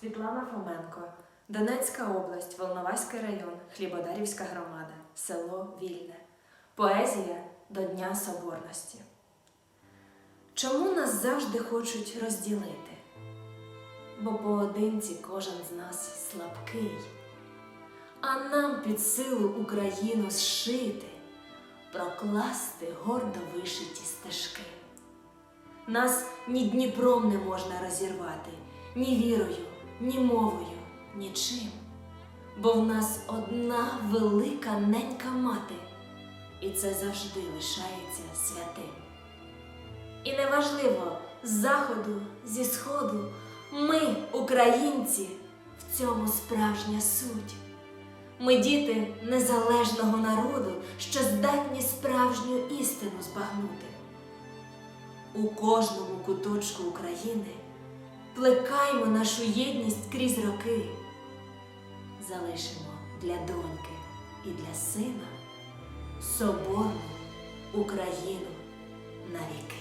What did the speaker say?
Світлана Фоменко, Донецька область, Волноваський район, Хлібодарівська громада, село Вільне. Поезія до Дня Соборності. Чому нас завжди хочуть розділити? Бо поодинці кожен з нас слабкий, а нам під силу Україну зшити, прокласти гордо вишиті стежки. Нас ні Дніпром не можна розірвати, ні вірою, ні мовою, нічим. Бо в нас одна велика ненька мати, і це завжди лишається святим. І неважливо з заходу, зі сходу, ми, українці, в цьому справжня суть. Ми діти незалежного народу, що здатні справжню істину збагнути. У кожному куточку України плекаймо нашу єдність роки, залишимо для доньки і для сина соборну Україну навіки.